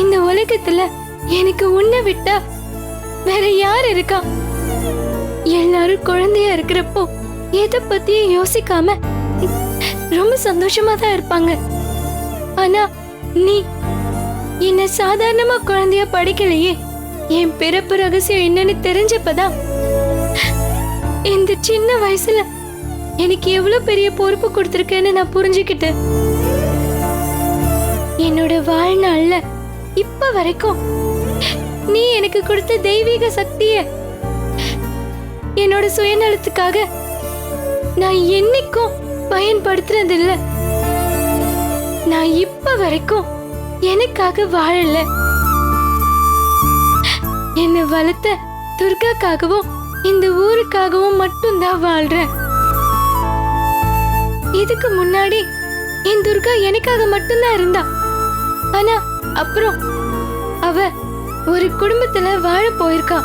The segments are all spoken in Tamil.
இந்த உலகத்துல எனக்கு உன்னை விட்டா வேற யார் இருக்கா? எல்லாரும் குழந்தையா இருக்கிறப்போ எதை பத்தியும் யோசிக்காம ரொம்ப சந்தோஷமா தான் இருப்பாங்க. ஆனா நீ என்ன சாதாரணமா குழந்தையா படிக்கலையே. என் பிறப்பு ரகசியம் என்னன்னு தெரிஞ்சப்பதான் இந்த சின்ன வயசுல எனக்கு எவ்வளவு பெரிய பொறுப்பு கொடுத்துருக்கேன்னு நான் புரிஞ்சுக்கிட்டேன். என்னோட வாழ்நாள்ல இப்ப வரைக்கும் நீ எனக்கு கொடுத்த தெய்வீக சக்திய என்னோட சுயநலத்துக்காக நான் என்னைக்கும் பயன்படுத்துறதில்ல நான் இப்ப வரைக்கும் எனக்காக வாழல. என்னை வளர்த்த துர்காக்காகவும் இந்த ஊருக்காகவும் மட்டும்தான் வாழ்றேன். இதுக்கு முன்னாடி என் துர்கா எனக்காக மட்டும்தான் இருந்தா ஆனா அப்புறம் அவ ஒரு குடும்பத்துல வாழ போயிருக்கா.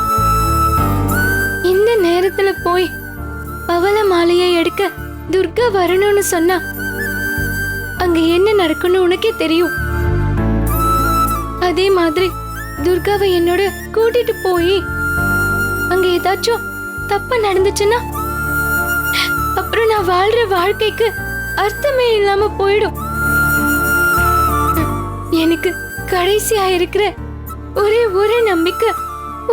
இந்த நேரத்துல போய் பவள மாலையை எடுக்க துர்கா வரணும்னு சொன்னா அங்க என்ன நடக்கும்னு உனக்கே தெரியும். அதே மாதிரி துர்காவை என்னோட கூட்டிட்டு போய் அங்க ஏதாச்சும் தப்பா நடந்துச்சுன்னா அப்புறம் நான் வாழ்ற வாழ்க்கைக்கு அர்த்தமே இல்லாம போயிடும். கடைசியா இருக்கிற ஒரே ஒரு நம்பிக்கை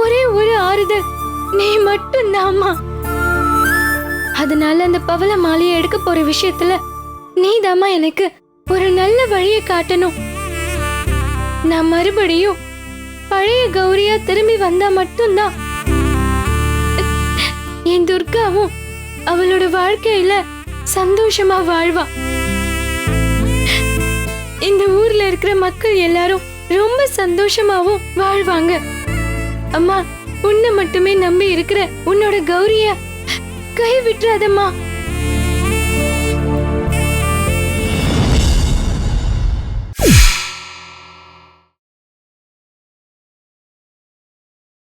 ஒரே ஒரு ஆறுதல். நீ மட்டும் தாமா அதனால அந்த பவள மாலையை எடுக்க போற விஷயத்துல நீ தாமா எனக்கு ஒரு நல்ல வழியை காட்டணும். நான் மறுபடியும் பழைய கௌரியா திரும்பி வந்தா மட்டும்தான். என் துர்காவும் அவளோட வாழ்க்கையில சந்தோஷமா வாழ்வா. இந்த ஊர்ல இருக்கிற மக்கள் எல்லாரும் ரொம்ப சந்தோஷமாவும் வாழ்வாங்க. அம்மா உன்னை மட்டுமே நம்பி இருக்கிற உன்னோட கௌரிய கை விட்டுறாதம்மா